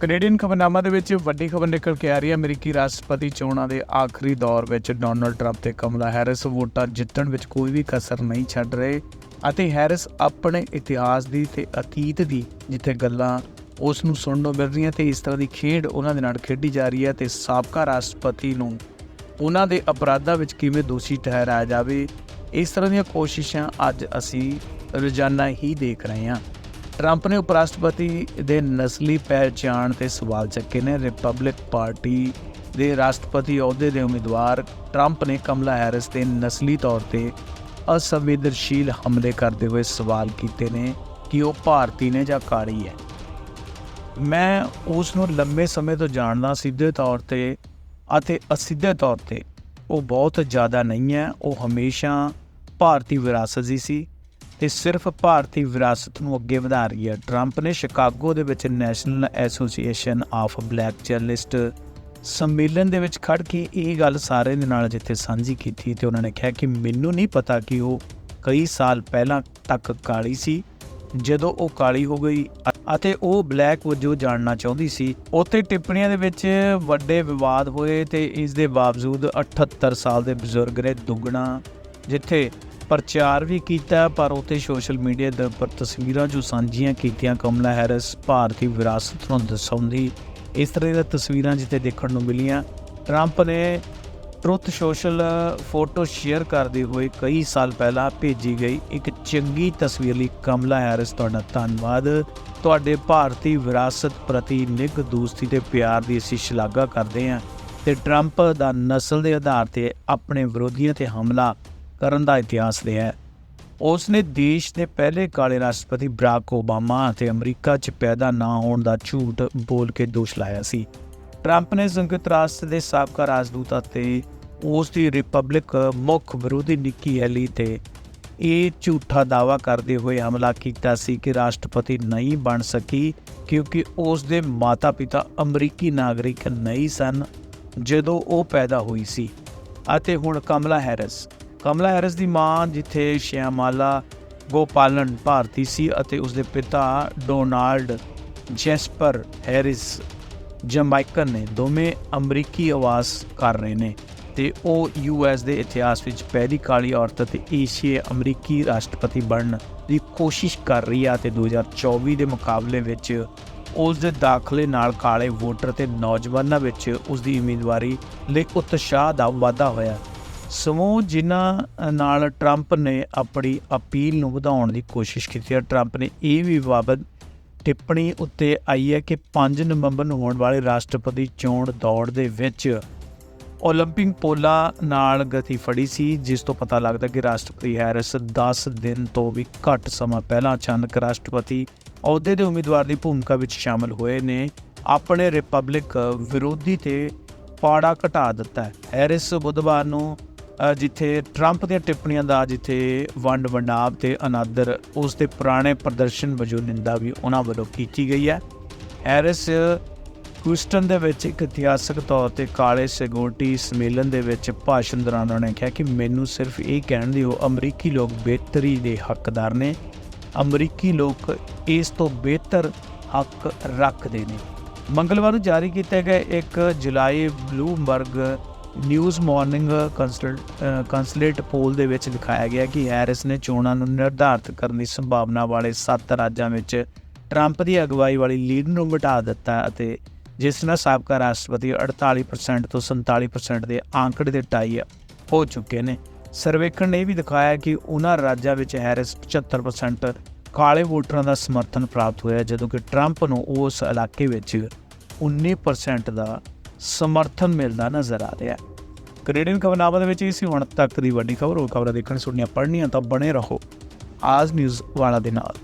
Canadian ਖਬਰਨਾਮਾ ਦੇ ਵਿੱਚ ਵੱਡੀ ਖਬਰ ਨਿਕਲ ਕੇ ਆ ਰਹੀ ਹੈ। ਅਮਰੀਕੀ ਰਾਸ਼ਟਰਪਤੀ ਚੋਣਾਂ ਦੇ ਆਖਰੀ ਦੌਰ ਵਿੱਚ ਡੋਨਲਡ ਟਰੰਪ ਤੇ ਕਮਲਾ ਹੈਰਿਸ ਵੋਟਾਂ ਜਿੱਤਣ ਵਿੱਚ ਕੋਈ ਵੀ ਕਸਰ ਨਹੀਂ ਛੱਡ ਰਹੇ ਅਤੇ ਹੈਰਿਸ ਆਪਣੇ ਇਤਿਹਾਸ ਦੀ ਤੇ ਅਤੀਤ ਦੀ ਜਿੱਥੇ ਗੱਲਾਂ ਉਸ ਨੂੰ ਸੁਣਨ ਨੂੰ ਮਿਲ ਰਹੀਆਂ ਤੇ ਇਸ ਤਰ੍ਹਾਂ ਦੀ ਖੇਡ ਉਹਨਾਂ ਦੇ ਨਾਲ ਖੇਡੀ ਜਾ ਰਹੀ ਹੈ ਤੇ ਸਾਬਕਾ ਰਾਸ਼ਟਰਪਤੀ ਨੂੰ ਉਹਨਾਂ ਦੇ ਅਪਰਾਧਾਂ ਵਿੱਚ ਕਿਵੇਂ ਦੋਸ਼ੀ ਠਹਿਰਾਇਆ ਜਾਵੇ, ਇਸ ਤਰ੍ਹਾਂ ਦੀਆਂ ਕੋਸ਼ਿਸ਼ਾਂ ਅੱਜ ਅਸੀਂ ਰੋਜ਼ਾਨਾ ਹੀ ਦੇਖ ਰਹੇ ਹਾਂ। ਟਰੰਪ ਨੇ ਉਪ ਰਾਸ਼ਟਰਪਤੀ ਦੇ ਨਸਲੀ ਪਹਿਚਾਣ ਤੇ ਸਵਾਲ ਚੱਕੇ ਨੇ। ਰਿਪਬਲਿਕ ਪਾਰਟੀ ਦੇ ਰਾਸ਼ਟਰਪਤੀ ਅਹੁਦੇ ਦੇ ਉਮੀਦਵਾਰ ਟਰੰਪ ਨੇ ਕਮਲਾ ਹੈਰਿਸ ਤੇ ਨਸਲੀ ਤੌਰ ਤੇ ਅਸੰਵੇਦਨਸ਼ੀਲ ਹਮਲੇ ਕਰਦੇ ਹੋਏ ਸਵਾਲ ਕੀਤੇ ਨੇ ਕਿ ਉਹ ਭਾਰਤੀ ਨੇ ਜਾਂ ਕਾਲੀ ਹੈ। ਮੈਂ ਉਸ ਨੂੰ ਲੰਮੇ ਸਮੇਂ ਤੋਂ ਜਾਣਦਾ ਸਿੱਧੇ ਤੌਰ ਤੇ ਅਤੇ ਅਸਿੱਧੇ ਤੌਰ ਤੇ। ਉਹ ਬਹੁਤ ਜ਼ਿਆਦਾ ਨਹੀਂ ਹੈ। ਉਹ ਹਮੇਸ਼ਾ ਭਾਰਤੀ ਵਿਰਾਸਤ ਦੀ ਸੀ। ਤੇ ਸਿਰਫ ਭਾਰਤੀ ਵਿਰਾਸਤ ਨੂੰ ਅੱਗੇ ਵਧਾ ਰਹੀ ਹੈ। ਟਰੰਪ ਨੇ ਸ਼ਿਕਾਗੋ ਦੇ ਵਿੱਚ National Association of Black Journalist ਸੰਮੇਲਨ ਦੇ ਵਿੱਚ ਖੜ ਕੇ ਇਹ ਗੱਲ ਸਾਰੇ ਦੇ ਨਾਲ ਜਿੱਥੇ ਸਾਂਝੀ ਕੀਤੀ ਤੇ ਉਹਨਾਂ ਨੇ ਕਿਹਾ ਕਿ ਮੈਨੂੰ ਨਹੀਂ ਪਤਾ ਕਿ ਉਹ ਕਈ ਸਾਲ ਪਹਿਲਾਂ ਤੱਕ ਕਾਲੀ ਸੀ। ਜਦੋਂ ਉਹ ਕਾਲੀ ਹੋ ਗਈ ਅਤੇ ਉਹ ਬਲੈਕ ਵਜੋਂ ਜਾਣਨਾ ਚਾਹੁੰਦੀ ਸੀ, ਉੱਥੇ ਟਿੱਪਣੀਆਂ ਦੇ ਵਿੱਚ ਵੱਡੇ ਵਿਵਾਦ ਹੋਏ ਤੇ ਇਸ ਦੇ ਬਾਵਜੂਦ 78 ਸਾਲ ਦੇ ਬਜ਼ੁਰਗ ਨੇ ਦੁੱਗਣਾ, ਜਿੱਥੇ ਪ੍ਰਚਾਰ ਵੀ ਕੀਤਾ, ਪਰ ਉੱਥੇ ਸੋਸ਼ਲ ਮੀਡੀਆ ਦੇ ਉੱਪਰ ਤਸਵੀਰਾਂ ਜੋ ਸਾਂਝੀਆਂ ਕੀਤੀਆਂ, ਕਮਲਾ ਹੈਰਿਸ ਭਾਰਤੀ ਵਿਰਾਸਤ ਨੂੰ ਦਰਸਾਉਂਦੀ। ਇਸ ਤਰ੍ਹਾਂ ਦੀਆਂ ਤਸਵੀਰਾਂ ਜਿੱਥੇ ਦੇਖਣ ਨੂੰ ਮਿਲੀਆਂ। ਟਰੰਪ ਨੇ ਟਰੁੱਥ ਸੋਸ਼ਲ ਫੋਟੋ ਸ਼ੇਅਰ ਕਰਦੇ ਹੋਏ ਕਈ ਸਾਲ ਪਹਿਲਾਂ ਭੇਜੀ ਗਈ ਇੱਕ ਚੰਗੀ ਤਸਵੀਰ ਲਈ, ਕਮਲਾ ਹੈਰਿਸ, ਤੁਹਾਡਾ ਧੰਨਵਾਦ। ਤੁਹਾਡੇ ਭਾਰਤੀ ਵਿਰਾਸਤ ਪ੍ਰਤੀ ਨਿੱਘ ਦੋਸਤੀ ਤੇ ਪਿਆਰ ਦੀ ਅਸੀਂ ਸ਼ਲਾਘਾ ਕਰਦੇ ਹਾਂ ਤੇ ਟਰੰਪ ਦਾ ਨਸਲ ਦੇ ਆਧਾਰ ਤੇ ਆਪਣੇ ਵਿਰੋਧੀਆਂ ਤੇ ਹਮਲਾ ਕਰਨ ਦਾ ਇਤਿਹਾਸ ਰਿਹਾ ਹੈ। ਉਸ ਨੇ ਦੇਸ਼ ਦੇ ਪਹਿਲੇ ਕਾਲੇ ਰਾਸ਼ਟਰਪਤੀ ਬਰਾਕ ਓਬਾਮਾ ਅਤੇ ਅਮਰੀਕਾ 'ਚ ਪੈਦਾ ਨਾ ਹੋਣ ਦਾ ਝੂਠ ਬੋਲ ਕੇ ਦੋਸ਼ ਲਾਇਆ ਸੀ। ਟਰੰਪ ਨੇ ਸੰਯੁਕਤ ਰਾਸ਼ਟਰ ਦੇ ਸਾਬਕਾ ਰਾਜਦੂਤ ਅਤੇ ਉਸ ਦੀ ਰਿਪਬਲਿਕ ਮੁੱਖ ਵਿਰੋਧੀ ਨਿੱਕੀ ਹੈਲੀ ਤੇ ਇਹ ਝੂਠਾ ਦਾਵਾ ਕਰਦੇ ਹੋਏ ਹਮਲਾ ਕੀਤਾ ਸੀ ਕਿ ਰਾਸ਼ਟਰਪਤੀ ਨਹੀਂ ਬਣ ਸਕੀ ਕਿਉਂਕਿ ਉਸ ਦੇ ਮਾਤਾ-ਪਿਤਾ ਅਮਰੀਕੀ ਨਾਗਰਿਕ ਨਹੀਂ ਸਨ ਜਦੋਂ ਉਹ ਪੈਦਾ ਹੋਈ ਸੀ। ਅਤੇ ਹੁਣ ਕਮਲਾ ਹੈਰਿਸ ਕਮਲਾ ਹੈਰਿਸ ਦੀ ਮਾਂ, ਜਿੱਥੇ ਸ਼ਿਆਮਾਲਾ ਗੋਪਾਲਨ ਭਾਰਤੀ ਸੀ ਅਤੇ ਉਸਦੇ ਪਿਤਾ ਡੋਨਾਲਡ ਜੈਸਪਰ ਹੈਰਿਸ ਜਮਾਈਕਨ ਨੇ ਦੋਵੇਂ ਅਮਰੀਕੀ ਆਵਾਸ ਕਰ ਰਹੇ ਨੇ ਤੇ ਉਹ ਯੂਐਸ ਦੇ ਇਤਿਹਾਸ ਵਿੱਚ ਪਹਿਲੀ ਕਾਲੀ ਔਰਤ ਅਤੇ ਏਸ਼ੀਆ ਅਮਰੀਕੀ ਰਾਸ਼ਟਰਪਤੀ ਬਣਨ ਦੀ ਕੋਸ਼ਿਸ਼ ਕਰ ਰਹੀ ਆ ਤੇ 2024 ਦੇ ਮੁਕਾਬਲੇ ਵਿੱਚ ਉਸ ਦੇ ਦਾਖਲੇ ਨਾਲ ਕਾਲੇ ਵੋਟਰ ਤੇ ਨੌਜਵਾਨਾਂ ਵਿੱਚ ਉਸ ਦੀ ਉਮੀਦਵਾਰੀ ਲਈ ਉਤਸ਼ਾਹ ਦਾ ਵਾਧਾ ਹੋਇਆ। ਸਮੂਹ ਜਿਨ੍ਹਾਂ ਨਾਲ ਟਰੰਪ ਨੇ ਆਪਣੀ ਅਪੀਲ ਨੂੰ ਵਧਾਉਣ ਦੀ ਕੋਸ਼ਿਸ਼ ਕੀਤੀ ਹੈ ਟਰੰਪ ਨੇ ਇਹ ਵੀ ਬਾਬਤ ਟਿੱਪਣੀ ਉੱਤੇ ਆਈ ਹੈ ਕਿ 5 ਨਵੰਬਰ ਨੂੰ ਹੋਣ ਵਾਲੇ ਰਾਸ਼ਟਰਪਤੀ ਚੋਣ ਦੌੜ ਦੇ ਵਿੱਚ 올림픽 ਪੋਲਾਂ ਨਾਲ ਗਤੀ ਫੜੀ ਸੀ ਜਿਸ ਤੋਂ ਪਤਾ ਲੱਗਦਾ ਕਿ ਰਾਸ਼ਟਰਪਤੀ ਹੈਰਿਸ 10 ਦਿਨ ਤੋਂ ਵੀ ਘੱਟ ਸਮਾਂ ਪਹਿਲਾਂ ਅਚਾਨਕ ਰਾਸ਼ਟਰਪਤੀ ਅਹੁਦੇ ਦੇ ਉਮੀਦਵਾਰ ਦੀ ਭੂਮਿਕਾ ਵਿੱਚ ਸ਼ਾਮਲ ਹੋਏ ਨੇ ਆਪਣੇ ਰਿਪਬਲਿਕ ਵਿਰੋਧੀ ਤੇ ਪਾੜਾ ਘਟਾ ਦਿੱਤਾ ਹੈ ਹੈਰਿਸ ਬੁੱਧਵਾਰ ਨੂੰ ਜਿੱਥੇ ਟਰੰਪ ਦੀਆਂ ਟਿੱਪਣੀਆਂ ਦਾ ਜਿੱਥੇ ਵੰਡ ਵੰਡਾਵ ਤੇ ਅਨਾਦਰ, ਉਸ ਦੇ ਪੁਰਾਣੇ ਪ੍ਰਦਰਸ਼ਨ ਵਜੋਂ ਨਿੰਦਾ ਵੀ ਉਹਨਾਂ ਵੱਲੋਂ ਕੀਤੀ ਗਈ ਹੈ। ਹੈਰਿਸ ਹਿਊਸਟਨ ਦੇ ਵਿੱਚ ਇੱਕ ਇਤਿਹਾਸਕ ਤੌਰ ਤੇ ਕਾਲੇ ਸਿਕਿਉਰਿਟੀ ਸੰਮੇਲਨ ਦੇ ਵਿੱਚ ਭਾਸ਼ਣ ਦੌਰਾਨ ਉਹਨਾਂ ਨੇ ਕਿਹਾ ਕਿ ਮੈਨੂੰ ਸਿਰਫ ਇਹ ਕਹਿਣ ਦਿਓ, ਅਮਰੀਕੀ ਲੋਕ ਬਿਹਤਰੀ ਦੇ ਹੱਕਦਾਰ ਨੇ। ਅਮਰੀਕੀ ਲੋਕ ਇਸ ਤੋਂ ਬਿਹਤਰ ਹੱਕ ਰੱਖਦੇ ਨੇ। ਮੰਗਲਵਾਰ ਨੂੰ ਜਾਰੀ ਕੀਤੇ ਗਏ ਇੱਕ ਜੁਲਾਈ Bloomberg News Morning Consult poll ਦੇ ਵਿੱਚ ਦਿਖਾਇਆ ਗਿਆ ਕਿ ਹੈਰਿਸ ਨੇ ਚੋਣਾਂ ਨੂੰ ਨਿਰਧਾਰਤ ਕਰਨ ਦੀ ਸੰਭਾਵਨਾ ਵਾਲੇ 7 ਰਾਜਾਂ ਵਿੱਚ ਟਰੰਪ ਦੀ ਅਗਵਾਈ ਵਾਲੀ ਲੀਡ ਨੂੰ ਮਿਟਾ ਦਿੱਤਾ ਅਤੇ ਜਿਸ ਨਾਲ ਸਾਬਕਾ ਰਾਸ਼ਟਰਪਤੀ 48% ਤੋਂ 47% ਦੇ ਆંકੜੇ ਦੇ ਟਾਈ ਹੋ ਚੁੱਕੇ ਨੇ। ਸਰਵੇਖਣ ਨੇ ਇਹ ਵੀ ਦਿਖਾਇਆ ਕਿ ਉਹਨਾਂ ਰਾਜਾਂ ਵਿੱਚ ਹੈਰਿਸ 75% ਕਾਲੇ ਵੋਟਰਾਂ ਦਾ ਸਮਰਥਨ ਪ੍ਰਾਪਤ ਹੋਇਆ, ਜਦੋਂ ਕਿ ਟਰੰਪ ਨੂੰ ਉਸ ਇਲਾਕੇ ਵਿੱਚ 19% ਦਾ ਸਮਰਥਨ ਮਿਲਦਾ ਨਜ਼ਰ ਆ ਰਿਹਾ ਹੈ। ਕੈਨੇਡੀਅਨ ਖਬਰਨਾਮਾ ਦੇ ਵਿੱਚ ਇਹ ਸੀ ਹੁਣ ਤੱਕ ਦੀ ਵੱਡੀ ਖਬਰ, ਉਹ ਖਬਰਾਂ ਦੇਖਣ ਸੁਣਨੀਆਂ ਪੜ੍ਹਨੀਆਂ ਤਾਂ ਬਣੇ ਰਹੋ। ਆਜ ਨਿਊਜ਼ ਵਾਲਾ ਦੇ ਨਾਲ।